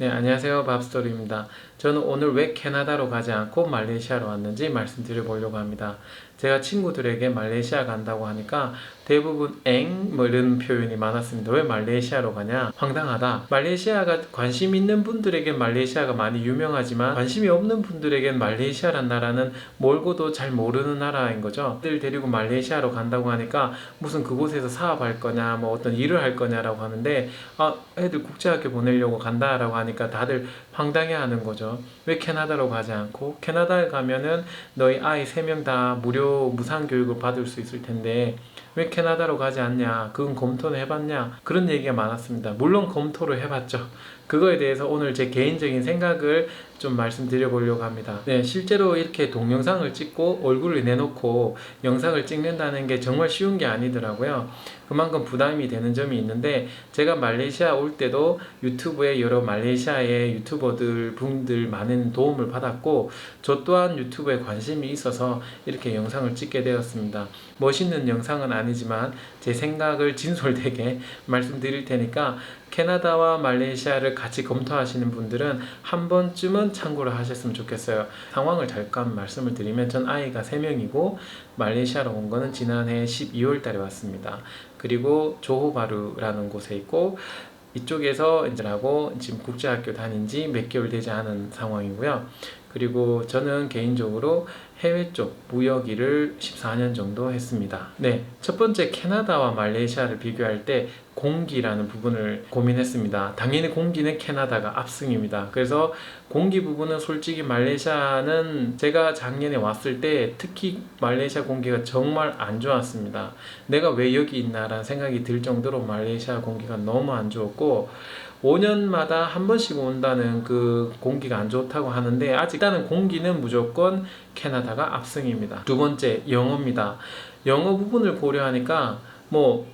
네, 안녕하세요. 밥스토리입니다. 저는 오늘 왜 캐나다로 가지 않고 말레이시아로 왔는지 말씀드려 보려고 합니다. 제가 친구들에게 말레이시아 간다고 하니까 대부분 엥? 뭐 이런 표현이 많았습니다. 왜 말레이시아로 가냐? 황당하다. 말레이시아가 관심 있는 분들에겐 말레이시아가 많이 유명하지만 관심이 없는 분들에겐 말레이시아란 나라는 멀고도 잘 모르는 나라인 거죠. 들 데리고 말레이시아로 간다고 하니까 무슨 그곳에서 사업할 거냐, 뭐 어떤 일을 할 거냐라고 하는데 아, 애들 국제학교 보내려고 간다라고 하니까 다들 황당해 하는 거죠. 왜 캐나다로 가지 않고 캐나다에 가면은 너희 아이 세 명 다 무료 무상 교육을 받을 수 있을 텐데 왜 캐나다로 가지 않냐? 그건 검토는 해봤냐? 그런 얘기가 많았습니다. 물론 검토를 해봤죠. 그거에 대해서 오늘 제 개인적인 생각을 좀 말씀드려 보려고 합니다. 네, 실제로 이렇게 동영상을 찍고 얼굴을 내놓고 영상을 찍는다는 게 정말 쉬운 게 아니더라고요. 그만큼 부담이 되는 점이 있는데 제가 말레이시아 올 때도 유튜브에 여러 말레이시아의 유튜버들 분들 많은 도움을 받았고 저 또한 유튜브에 관심이 있어서 이렇게 영상을 찍게 되었습니다. 멋있는 영상은 아니지만 제 생각을 진솔되게 말씀드릴 테니까 캐나다와 말레이시아를 같이 검토하시는 분들은 한 번쯤은 참고를 하셨으면 좋겠어요. 상황을 잠깐 말씀을 드리면 전 아이가 3명이고 말레이시아로 온 거는 지난해 12월 달에 왔습니다. 그리고 조호바루라는 곳에 있고 이쪽에서 이제라고 지금 국제학교 다닌 지 몇 개월 되지 않은 상황이고요. 그리고 저는 개인적으로 해외 쪽 무역 일을 14년 정도 했습니다. 네, 첫 번째 캐나다와 말레이시아를 비교할 때 공기라는 부분을 고민했습니다. 당연히 공기는 캐나다가 압승입니다. 그래서 공기 부분은 솔직히 말레이시아는 제가 작년에 왔을 때 특히 말레이시아 공기가 정말 안 좋았습니다. 내가 왜 여기 있나라는 생각이 들 정도로 말레이시아 공기가 너무 안 좋았고 5년마다 한 번씩 온다는 그 공기가 안 좋다고 하는데 아직 일단은 공기는 무조건 캐나다가 압승입니다. 두 번째 영어입니다. 영어 부분을 고려하니까 뭐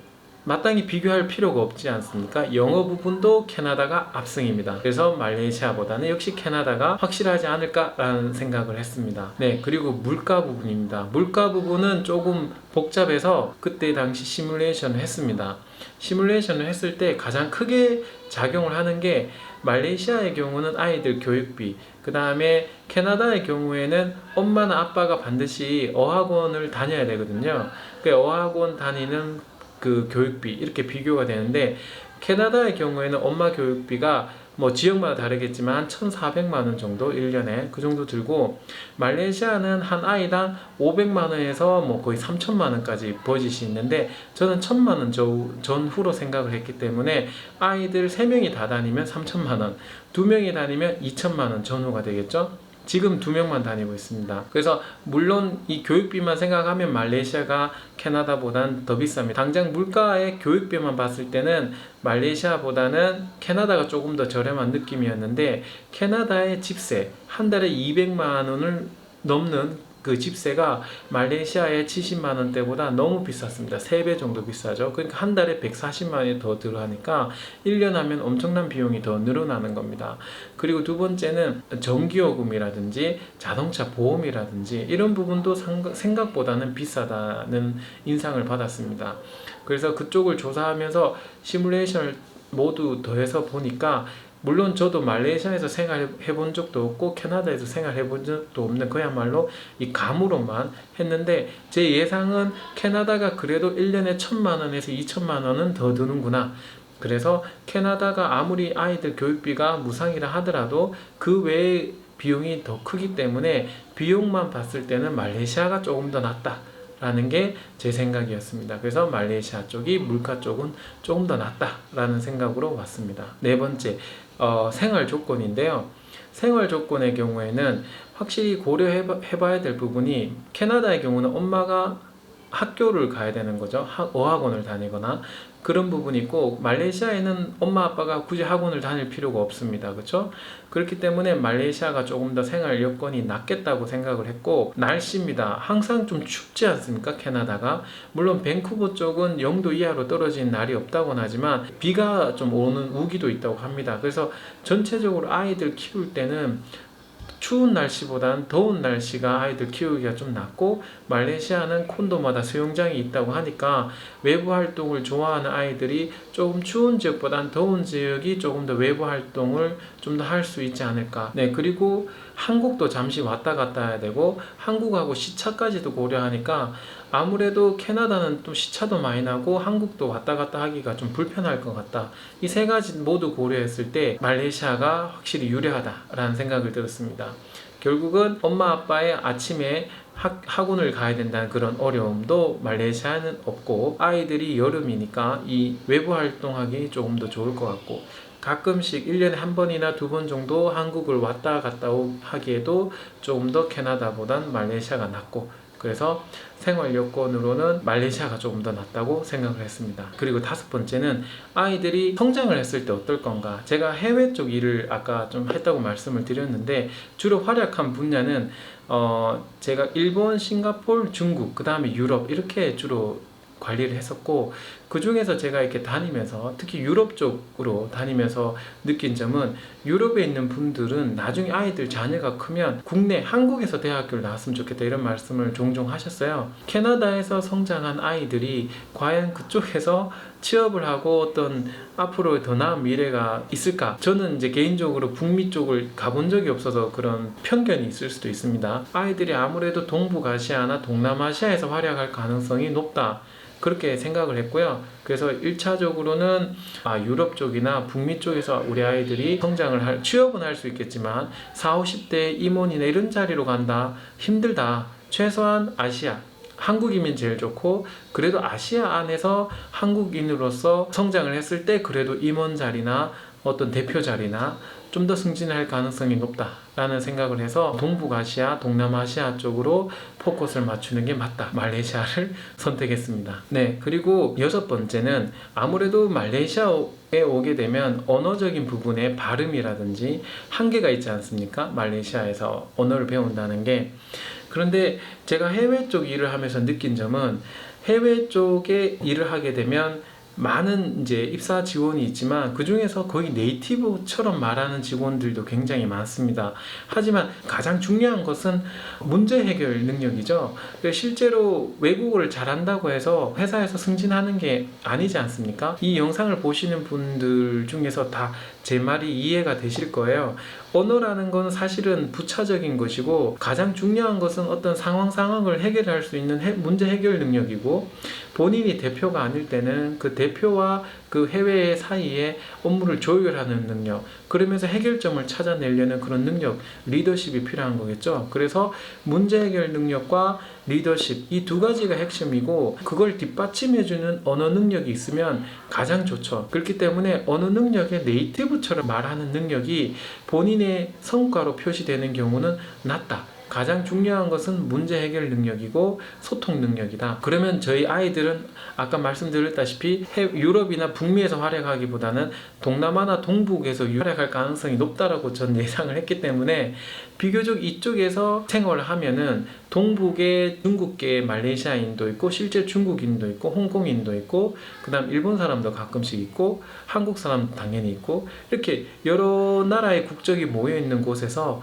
마땅히 비교할 필요가 없지 않습니까? 영어 부분도 캐나다가 압승입니다. 그래서 말레이시아보다는 역시 캐나다가 확실하지 않을까라는 생각을 했습니다. 네, 그리고 물가 부분입니다. 물가 부분은 조금 복잡해서 그때 당시 시뮬레이션을 했습니다. 시뮬레이션을 했을 때 가장 크게 작용을 하는 게 말레이시아의 경우는 아이들 교육비, 그 다음에 캐나다의 경우에는 엄마나 아빠가 반드시 어학원을 다녀야 되거든요. 그 어학원 다니는 그 교육비 이렇게 비교가 되는데 캐나다의 경우에는 엄마 교육비가 뭐 지역마다 다르겠지만 한 1,400만 원 정도 1년에 그 정도 들고 말레이시아는 한 아이당 500만 원에서 뭐 거의 3천만 원까지 버짓이 있는데 저는 1,000만 원 전후로 생각을 했기 때문에 아이들 3명이 다 다니면 3천만 원, 2명이 다니면 2천만 원 전후가 되겠죠. 지금 두 명만 다니고 있습니다. 그래서 물론 이 교육비만 생각하면 말레이시아가 캐나다보단 더 비쌉니다. 당장 물가의 교육비만 봤을 때는 말레이시아보다는 캐나다가 조금 더 저렴한 느낌이었는데 캐나다의 집세 한 달에 200만 원을 넘는 그 집세가 말레이시아의 70만 원대보다 너무 비쌌습니다. 3배 정도 비싸죠. 그러니까 한 달에 140만 원이 더 들어가니까 1년 하면 엄청난 비용이 더 늘어나는 겁니다. 그리고 두 번째는 전기요금이라든지 자동차 보험이라든지 이런 부분도 생각보다는 비싸다는 인상을 받았습니다. 그래서 그쪽을 조사하면서 시뮬레이션을 모두 더해서 보니까 물론 저도 말레이시아에서 생활해 본 적도 없고 캐나다에서 생활해 본 적도 없는 그야말로 이 감으로만 했는데 제 예상은 캐나다가 그래도 1년에 천만 원에서 2천만 원은 더 드는구나. 그래서 캐나다가 아무리 아이들 교육비가 무상이라 하더라도 그 외에 비용이 더 크기 때문에 비용만 봤을 때는 말레이시아가 조금 더 낫다. 라는 게 제 생각이었습니다. 그래서 말레이시아 쪽이 물가 쪽은 조금 더 낫다라는 생각으로 왔습니다. 네 번째, 어, 생활 조건인데요. 생활 조건의 경우에는 확실히 고려해 봐야 될 부분이 캐나다의 경우는 엄마가 학교를 가야 되는 거죠. 어학원을 다니거나 그런 부분이 있고 말레이시아에는 엄마 아빠가 굳이 학원을 다닐 필요가 없습니다. 그렇죠? 그렇기 때문에 말레이시아가 조금 더 생활 여건이 낫겠다고 생각을 했고 날씨입니다. 항상 좀 춥지 않습니까? 캐나다가 물론 밴쿠버 쪽은 0도 이하로 떨어진 날이 없다고는 하지만 비가 좀 오는 우기도 있다고 합니다. 그래서 전체적으로 아이들 키울 때는 추운 날씨보다는 더운 날씨가 아이들 키우기가 좀 낫고 말레이시아는 콘도마다 수영장이 있다고 하니까 외부 활동을 좋아하는 아이들이 조금 추운 지역보다는 더운 지역이 조금 더 외부 활동을 좀 더 할 수 있지 않을까. 네, 그리고 한국도 잠시 왔다 갔다 해야 되고 한국하고 시차까지도 고려하니까 아무래도 캐나다는 또 시차도 많이 나고 한국도 왔다 갔다 하기가 좀 불편할 것 같다. 이 세 가지 모두 고려했을 때 말레이시아가 확실히 유리하다라는 생각을 들었습니다. 결국은 엄마 아빠의 아침에 학, 학원을 가야 된다는 그런 어려움도 말레이시아는 없고 아이들이 여름이니까 이 외부 활동하기 조금 더 좋을 것 같고 가끔씩 1년에 한 번이나 두 번 정도 한국을 왔다 갔다 오- 하기에도 조금 더 캐나다보단 말레이시아가 낫고 그래서 생활 여건으로는 말레이시아가 조금 더 낫다고 생각을 했습니다. 그리고 다섯 번째는 아이들이 성장을 했을 때 어떨 건가? 제가 해외 쪽 일을 아까 좀 했다고 말씀을 드렸는데 주로 활약한 분야는 어 제가 일본, 싱가폴, 중국, 그 다음에 유럽 이렇게 주로 관리를 했었고 그 중에서 제가 이렇게 다니면서 특히 유럽 쪽으로 다니면서 느낀 점은 유럽에 있는 분들은 나중에 아이들 자녀가 크면 국내 한국에서 대학교를 나왔으면 좋겠다 이런 말씀을 종종 하셨어요. 캐나다에서 성장한 아이들이 과연 그쪽에서 취업을 하고 어떤 앞으로 더 나은 미래가 있을까? 저는 이제 개인적으로 북미 쪽을 가본 적이 없어서 그런 편견이 있을 수도 있습니다. 아이들이 아무래도 동북아시아나 동남아시아에서 활약할 가능성이 높다. 그렇게 생각을 했고요. 그래서 1차적으로는 아, 유럽 쪽이나 북미 쪽에서 우리 아이들이 성장을 할, 취업은 할 수 있겠지만 4, 50대 임원이나 이런 자리로 간다. 힘들다. 최소한 아시아, 한국이면 제일 좋고 그래도 아시아 안에서 한국인으로서 성장을 했을 때 그래도 임원 자리나 어떤 대표 자리나 좀 더 승진할 가능성이 높다라는 생각을 해서 동북아시아, 동남아시아 쪽으로 포커스를 맞추는 게 맞다. 말레이시아를 선택했습니다. 네, 그리고 여섯 번째는 아무래도 말레이시아에 오게 되면 언어적인 부분의 발음이라든지 한계가 있지 않습니까? 말레이시아에서 언어를 배운다는 게 그런데 제가 해외 쪽 일을 하면서 느낀 점은 해외 쪽에 일을 하게 되면 많은 이제 입사 지원이 있지만 그 중에서 거의 네이티브처럼 말하는 직원들도 굉장히 많습니다. 하지만 가장 중요한 것은 문제 해결 능력이죠. 그래서 실제로 외국어를 잘한다고 해서 회사에서 승진하는 게 아니지 않습니까? 이 영상을 보시는 분들 중에서 다 제 말이 이해가 되실 거예요. 언어라는 건 사실은 부차적인 것이고 가장 중요한 것은 어떤 상황 상황을 해결할 수 있는 해- 문제 해결 능력이고 본인이 대표가 아닐 때는 그 대표와 그 해외 사이에 업무를 조율하는 능력 그러면서 해결점을 찾아내려는 그런 능력 리더십이 필요한 거겠죠 그래서 문제 해결 능력과 리더십 이 두 가지가 핵심이고 그걸 뒷받침해주는 언어 능력이 있으면 가장 좋죠 그렇기 때문에 언어 능력의 네이티브처럼 말하는 능력이 본인의 성과로 표시되는 경우는 낮다. 가장 중요한 것은 문제 해결 능력이고 소통 능력이다. 그러면 저희 아이들은 아까 말씀드렸다시피 해- 유럽이나 북미에서 활약하기보다는 동남아나 동북에서 활약할 가능성이 높다라고 전 예상을 했기 때문에 비교적 이쪽에서 생활을 하면은 동북에 중국계 말레이시아인도 있고 실제 중국인도 있고 홍콩인도 있고 그다음 일본 사람도 가끔씩 있고 한국 사람도 당연히 있고 이렇게 여러 나라의 국적이 모여 있는 곳에서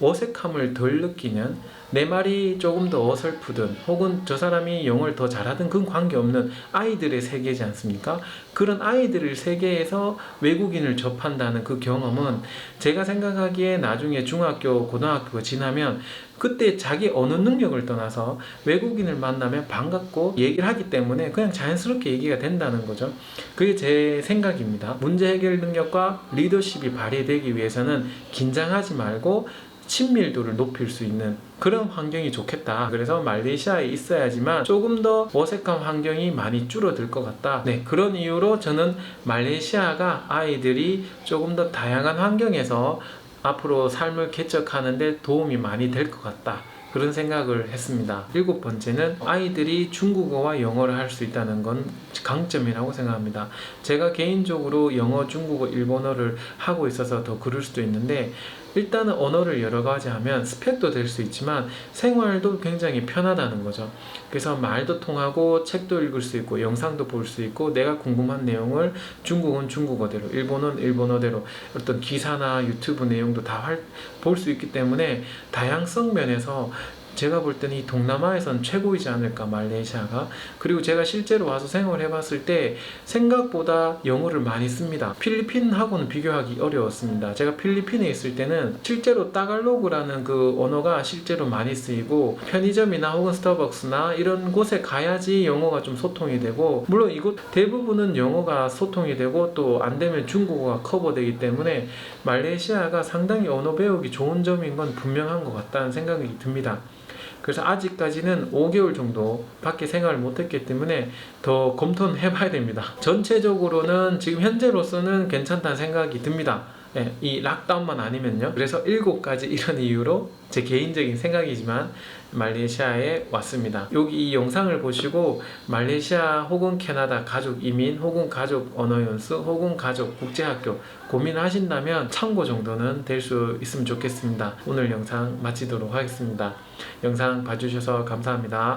어색함을 덜 느끼는 내 말이 조금 더 어설프든 혹은 저 사람이 영어를 더 잘하든 그건 관계없는 아이들의 세계지 않습니까? 그런 아이들의 세계에서 외국인을 접한다는 그 경험은 제가 생각하기에 나중에 중학교, 고등학교 지나면 그때 자기 언어 능력을 떠나서 외국인을 만나면 반갑고 얘기를 하기 때문에 그냥 자연스럽게 얘기가 된다는 거죠. 그게 제 생각입니다. 문제 해결 능력과 리더십이 발휘되기 위해서는 긴장하지 말고 친밀도를 높일 수 있는 그런 환경이 좋겠다. 그래서 말레이시아에 있어야지만 조금 더 어색한 환경이 많이 줄어들 것 같다. 네, 그런 이유로 저는 말레이시아가 아이들이 조금 더 다양한 환경에서 앞으로 삶을 개척하는데 도움이 많이 될 것 같다. 그런 생각을 했습니다. 일곱 번째는 아이들이 중국어와 영어를 할 수 있다는 건 강점이라고 생각합니다. 제가 개인적으로 영어, 중국어, 일본어를 하고 있어서 더 그럴 수도 있는데 일단은 언어를 여러 가지 하면 스펙도 될 수 있지만 생활도 굉장히 편하다는 거죠. 그래서 말도 통하고 책도 읽을 수 있고 영상도 볼 수 있고 내가 궁금한 내용을 중국은 중국어대로 일본은 일본어대로 어떤 기사나 유튜브 내용도 다 볼 수 있기 때문에 다양성 면에서 제가 볼 때는 이 동남아에선 최고이지 않을까 말레이시아가. 그리고 제가 실제로 와서 생활해 봤을 때 생각보다 영어를 많이 씁니다. 필리핀하고는 비교하기 어려웠습니다. 제가 필리핀에 있을 때는 실제로 따갈로그라는 그 언어가 실제로 많이 쓰이고 편의점이나 혹은 스타벅스나 이런 곳에 가야지 영어가 좀 소통이 되고 물론 이곳 대부분은 영어가 소통이 되고 또 안 되면 중국어가 커버되기 때문에 말레이시아가 상당히 언어 배우기 좋은 점인 건 분명한 것 같다는 생각이 듭니다. 그래서 아직까지는 5개월 정도 밖에 생활을 못했기 때문에 더 검토는 해봐야 됩니다. 전체적으로는 지금 현재로서는 괜찮다는 생각이 듭니다. 예, 이 락다운만 아니면요. 그래서 7가지 이런 이유로 제 개인적인 생각이지만 말레이시아에 왔습니다. 여기 이 영상을 보시고 말레이시아 혹은 캐나다 가족 이민 혹은 가족 언어 연수 혹은 가족 국제학교 고민하신다면 참고 정도는 될 수 있으면 좋겠습니다. 오늘 영상 마치도록 하겠습니다. 영상 봐주셔서 감사합니다.